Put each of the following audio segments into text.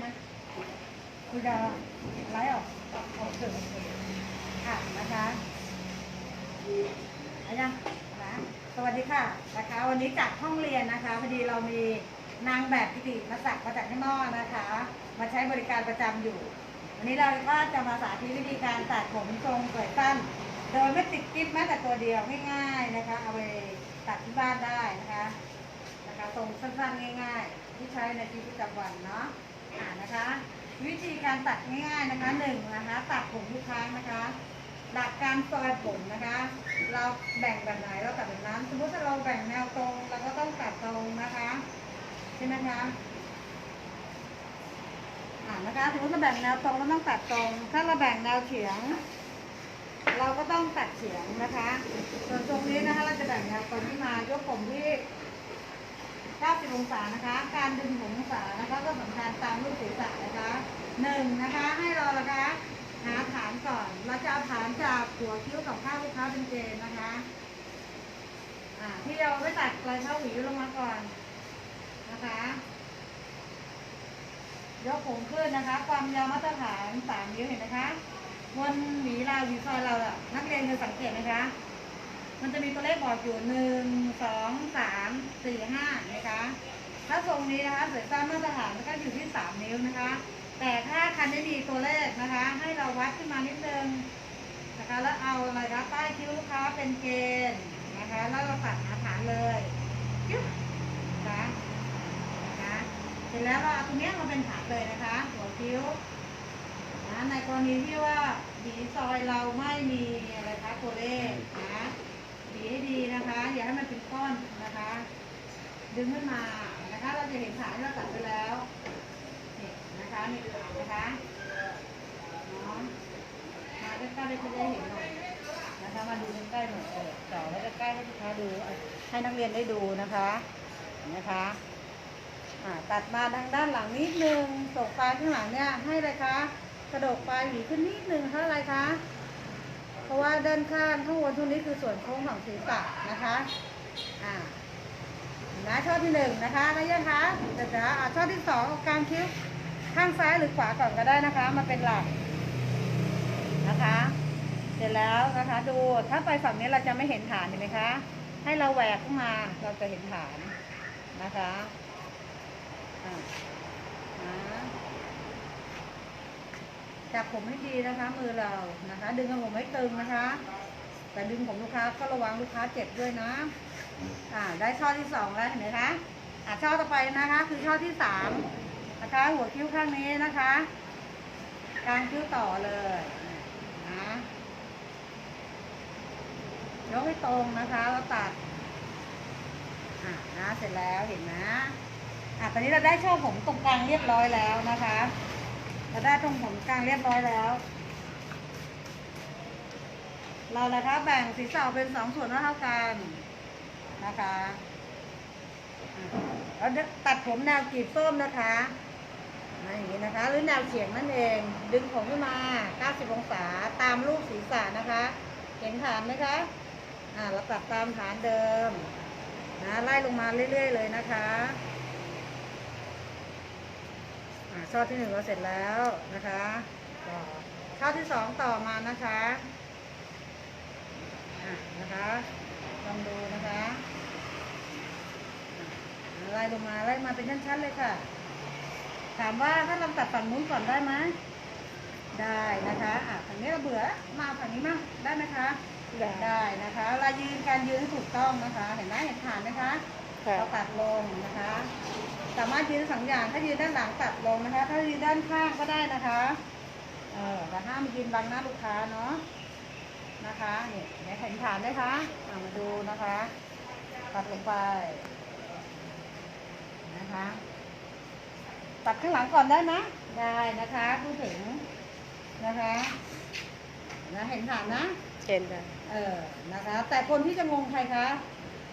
ไหมคุยจะไลฟ์ออกออกสื่อค่ะนะคะอายังนะสวัสดีค่ะนะคะ วันนี้จากห้องเรียนนะคะพอดีเรามีนางแบบกิติมาสักมาจากข้างนอกนะคะ มาใช้บริการประจำอยู่ วันนี้เราก็จะมาสาธิตวิธีการตัดผมทรงสวยสั้นโดยไม่ติดกิ๊บแม้แต่ตัวเดียวง่ายๆนะคะ เอาไปตัดที่บ้านได้นะคะ นะคะทรงสั้นๆง่าย ๆ ที่ใช้ในชีวิตประจำวันเนาะ อ่านะคะ วิธีการตัดง่ายๆนะคะหนึ่งนะคะตัดผมทุกครั้งนะคะ หลักการซอยผมนะคะ เราแบ่งแบบไหนเราตัดแบบนั้น สมมติถ้าเราแบ่งแนวตรงเราก็ต้องตัดตรงนะคะใช่ไหมคะอ่านะคะสมมติเราแบ่งแนวตรงเราต้องตัดตรง ถ้าเราแบ่งแนวเฉียง เราก็ต้องตัดเฉียงนะคะ ส่วนตรงนี้นะคะเราจะแบ่งแนวตรงที่มายกผมที่ 90 องศานะคะ การดึงผมองศานะคะก็สำคัญตามรูปศีรษะนะคะหนึ่งนะคะ ให้เรานะคะหาฐานก่อน เราจะเอาฐานจากหัวคิ้วกับข้างลูกค้าเป็นเกณฑ์นะคะอ่าที่เราไม่ตัดปลายเท้าหวีลงมาก่อนนะคะยกผมขึ้นนะคะ ความยาวมาตรฐาน3นิ้วเห็นไหมคะบนหวีเราหวีซอยเราอะนักเรียนเคยสังเกตไหมคะ มันจะมีตัวเลขบอกอยู่หนึ่งสองสามสี่ห้านะคะถ้าทรงนี้นะคะสายสั้นมาตรฐานก็อยู่ที่สามนิ้วนะคะ แต่ถ้าคันไม่มีตัวเลขนะคะ ให้เราวัดขึ้นมานิดนึงนะคะแล้วเอาอะไรคะป้ายคิ้วลูกค้าเป็นเกณฑ์นะคะ แล้วเราตัดหาฐานเลยยึบนะคะนะคะเสร็จแล้วเราเอาตรงนี้มาเป็นฐานเลยนะคะหัวคิ้วนะในกรณีที่ว่าดีซอยเราไม่มีอะไรคะตัวเลขนะ ให้ดีนะคะ อย่าให้มันเป็นก้อนนะคะ ดึงขึ้นมานะคะ เราจะเห็นฐานที่เราตัดไปแล้วนี่นะคะนี่ฐานะคะเนาะมาใกล้ๆได้จะได้เห็นหน่อยนะคะมาดูใกล้ๆหน่อยเออจ่อไว้ใกล้ๆให้ลูกค้าดูให้นักเรียนได้ดูนะคะเห็นะคะตัดมาทางด้านหลังนิดนึงตกปลายข้างหลังเนี่ยให้อะไรคะกระดกปลายหวีขึ้นนิดนึงเพราไรคะ เพราะว่าด้านข้างข้างบนตรงนี้คือส่วนโค้งของศีรษะนะคะอ่านะช่อที่หนึ่งนะคะนะยังคะเดี๋ยวจะอ่าช่อที่สองกลางคิ้วข้างซ้ายหรือขวาก่อนก็ได้นะคะ มาเป็นหลักนะคะ เสร็จแล้วนะคะ ดูถ้าไปฝั่งนี้เราจะไม่เห็นฐานเห็นไหมคะ ให้เราแหวกขึ้นมาเราจะเห็นฐานนะคะอ่า จับผมให้ดีนะคะมือเรานะคะ ดึงกระผมให้ตึงนะคะ แต่ดึงผมลูกค้าก็ระวังลูกค้าเจ็บด้วยนะอ่าได้ช่อที่สองแล้วเห็นไหมคะอ่าช่อต่อไปนะคะ คือช่อที่สามนะคะหัวคิ้วข้างนี้นะคะกลางคิ้วต่อเลยนะยกให้ตรงนะคะแล้วตัดอ่านะเสร็จแล้วเห็นนะอะตอนนี้เราได้ช่อผมตรงกลางเรียบร้อยแล้วนะคะ เราได้ตรงผมกลางเรียบร้อยแล้ว เรานะคะแบ่งศีรษะเป็นสองส่วนเท่ากันนะคะแล้วตัดผมแนวกีบส้มนะคะนะอย่างนี้นะคะ หรือแนวเฉียงนั่นเอง ดึงผมขึ้นมา 90 องศาตามรูปศีรษะนะคะ เห็นฐานไหมคะอ่าเราตัดตามฐานเดิมนะไล่ลงมาเรื่อย ๆ เลยนะคะ ช่อที่หนึ่งเราเสร็จแล้วนะคะต่อช่อที่สองต่อมานะคะอะนะคะลองดูนะคะอะไล่ลงมาไล่มาเป็นชั้นๆเลยค่ะ ถามว่าถ้าเราตัดฝั่งนู้นก่อนได้ไหมได้นะคะอะฝั่งนี้เราเบื่อมาฝั่งนี้มั่งได้ไหมคะได้ได้นะคะเวลายืนการยืนให้ถูกต้องนะคะ เห็นไหมเห็นฐานไหมคะค่ะเราตัดลงนะคะ สามารถยืนได้สองอย่างถ้ายืนด้านหลังตัดลงนะคะ ถ้ายืนด้านข้างก็ได้นะคะเออแต่ห้ามยืนบังหน้าลูกค้าเนาะนะคะเนี่ยเห็นฐานไหมคะเอามาดูนะคะ ตัดลงไปนะคะ ตัดข้างหลังก่อนได้ไหมได้นะคะพูดถึงนะคะนะเห็นฐานนะเช่นได้เออนะคะ แต่คนที่จะงงใครคะ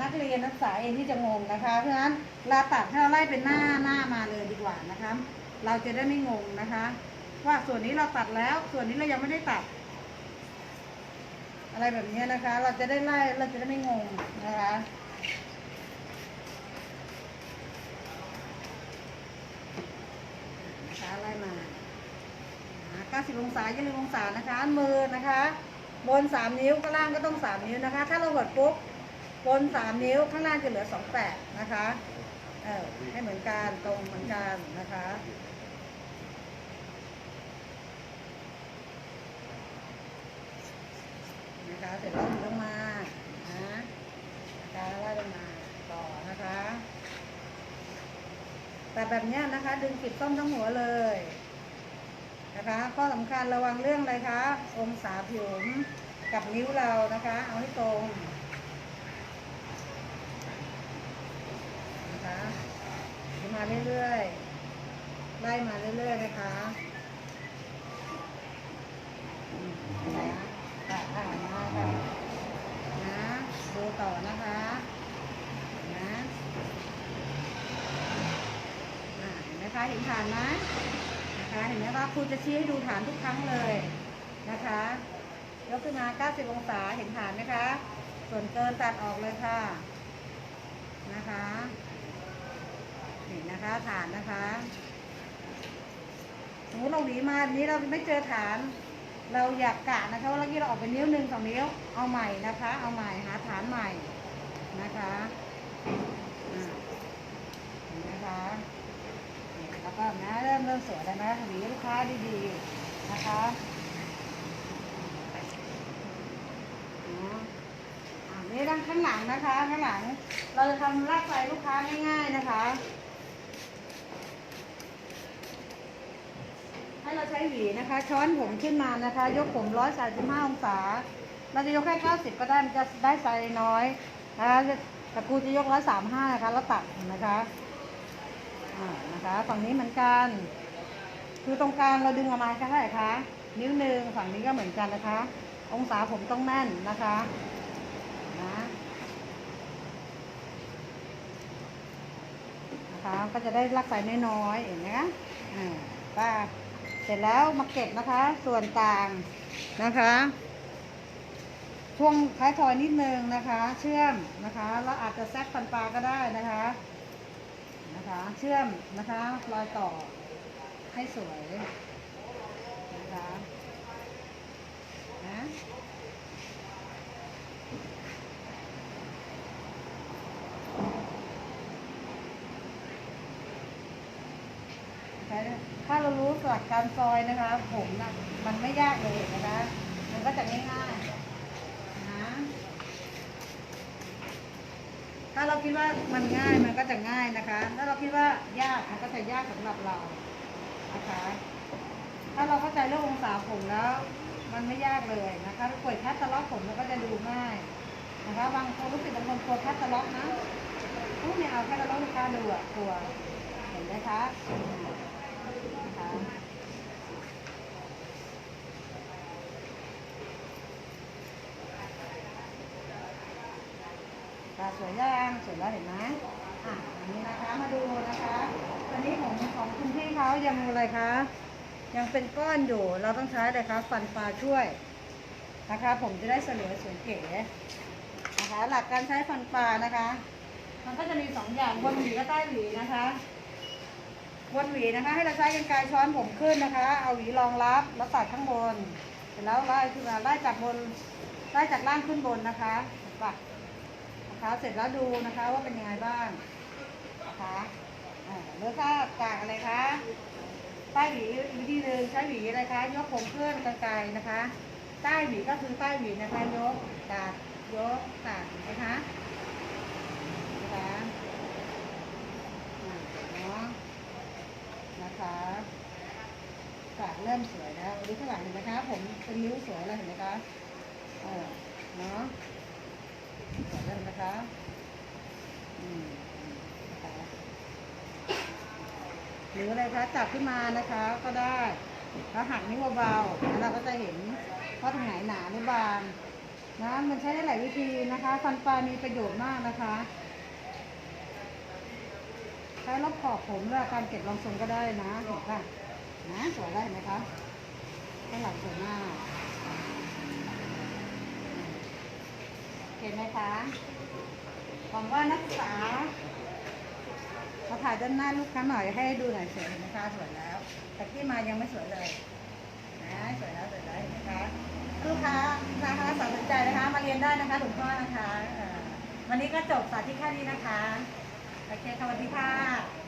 นักเรียนนักศึกษาเองที่จะงงนะคะ เพราะฉะนั้นเราตัดให้เราไล่เป็นหน้าหน้ามาเลยดีกว่านะคะ เราจะได้ไม่งงนะคะ ว่าส่วนนี้เราตัดแล้ว ส่วนนี้เรายังไม่ได้ตัด อะไรแบบนี้นะคะ เราจะได้ไล่เราจะได้ไม่งงนะคะนะคะ90องศา20องศานะคะมือนะคะ บน 3 นิ้วข้างล่างก็ต้อง 3 นิ้วนะคะ ถ้าเรากดปุ๊บ บน3นิ้วข้างล่างจะเหลือ28นะคะ เออให้เหมือนกันตรงเหมือนกันนะคะ นะคะเสร็จแล้วหมุนลงมานะนะคะไล่ลงมาต่อนะคะ แต่แบบนี้นะคะ ดึงปิดต้มทั้งหัวเลยนะคะข้อสำคัญระวังเรื่องอะไรคะ องศาผิวกับนิ้วเรานะคะ เอาให้ตรงนะคะดึง มาเรื่อยๆ ไล่มาเรื่อยๆ นะคะอืมนะอะอ่ามาค่ะนะดูต่อนะคะนะอ่าเห็นไหมคะเห็นฐานไหมนะคะเห็นไหมว่าครูจะชี้ให้ดูฐานทุกครั้งเลยนะคะยกขึ้นมา 90 องศาเห็นฐานไหมคะ ส่วนเกินตัดออกเลยค่ะ นะคะ นนะคะฐานนะคะสมมติเราหวีมาแบบนี้เราไม่เจอฐาน เราอยากกะนะคะว่าเมื่อกี้เราออกไปนิ้วหนึ่งสองนิ้วเอาใหม่นะคะ เอาใหม่หาฐานใหม่นะคะเห็นไหมคะแล้วก็นะเริ่มเริ่มสวยแล้วนะหวีลูกค้าดีๆนะคะอ๋ออ่านี่ด้านข้างหลังนะคะ ข้างหลัง เราจะทำลากไฟลูกค้าง่ายๆนะคะ ให้เราใช้หวีนะคะ ช้อนผมขึ้นมานะคะ ยกผมร้อยสามสิบห้าองศา เราจะยกแค่เก้าสิบก็ได้มันจะได้ไซส์น้อยนะคะแต่ครูจะยกร้อยสามห้านะคะแล้วตัดนะคะอ่านะคะฝั่งนี้เหมือนกัน คือตรงกลางเราดึงออกมาแค่เท่าไหร่คะนิ้วหนึ่งฝั่งนี้ก็เหมือนกันนะคะ องศาผมต้องแน่นนะคะนะนะคะก็จะได้รักไฟน้อยๆเห็นไหมคะอ่าป้า เสร็จแล้วมาเก็บนะคะ ส่วนต่างนะคะ ช่วงท้ายทอยนิดนึงนะคะ เชื่อมนะคะแล้วอาจจะแซกฟันปลาก็ได้นะคะนะคะ เชื่อมนะคะรอยต่อให้สวยนะคะนะ ถ้าเรารู้หลักการซอยนะคะ ผมนะมันไม่ยากเลยนะคะ มันก็จะง่ายๆนะถ้าเราคิดว่ามันง่ายมันก็จะง่ายนะคะ ถ้าเราคิดว่ายากมันก็จะยากสำหรับเรานะคะ ถ้าเราเข้าใจเรื่ององศาผมแล้ว มันไม่ยากเลยนะคะกดแคตตาล็อกผมมันก็จะดูง่ายนะคะบางคนรู้สึกบางคนกลัวแคตตาล็อกนะอู้ไม่เอาแคตตาล็อกลูกค้าดูอะกลัวเห็นไหมคะ นะคะตาสวยย่างสวยแล้วเห็นไหมอะอันนี้นะคะมาดูนะคะตอนนี้ของของคุณพี่เขายังอะไรคะ ยังเป็นก้อนอยู่ เราต้องใช้อะไรคะฟันปลาช่วยนะคะ ผมจะได้เสลอสวยเก๋นะคะ หลักการใช้ฟันปลานะคะ มันก็จะมีสองอย่างบนหวีกับใต้หวีนะคะ บนหวีนะคะ ให้เราใช้กรรไกรช้อนผมขึ้นนะคะ เอาหวีรองรับแล้วตัดข้างบน เสร็จแล้วไล่ขึ้นมาไล่จากบนไล่จากล่างขึ้นบนนะคะปัดนะคะเสร็จแล้วดูนะคะว่าเป็นยังไงบ้างนะคะอ่าหรือถ้ากากอะไรคะใต้หวีอีกวิธีหนึ่งใช้หวีอะไรคะยกผมเคลื่อนไกลๆนะคะ ใต้หวีก็คือใต้หวีนะคะ ยกตัดยกตัดนะคะอ่าเนาะนะคะ ตัดเริ่มสวยแล้วดูข้างหลังเห็นไหมคะ ผมเป็นนิ้วสวยแล้วเห็นไหมคะเออเนาะสวยแล้วนไหมคะอืมนะคะหรืออะไรคะจับขึ้นมานะคะก็ได้แล้วหักนิ้วเบาๆแล้วเราก็จะเห็นว่าตรงไหนหนาหรือบางนะมันใช้ได้หลายวิธีนะคะ ฟันปลามีประโยชน์มากนะคะ ใช้ลบขอบผมและการเก็บรองทรงก็ได้นะเห็นป่ะ นะสวยได้ไหมคะข้างหลังสวยมากเห็นไหมคะหวังว่านักศึกษาเขาถ่ายด้านหน้าลูกค้าหน่อยให้ดูหน่อยสวยไหมคะสวยแล้ว แต่ที่มายังไม่สวยเลยนะสวยแล้วสวยแล้วเห็นไหมคะลูกค้านะคะสนใจนะคะ มาเรียนได้นะคะถุงพ่อนะคะวันนี้ก็จบสาธิตแค่นี้นะคะโอเคสวัสดีค่ะ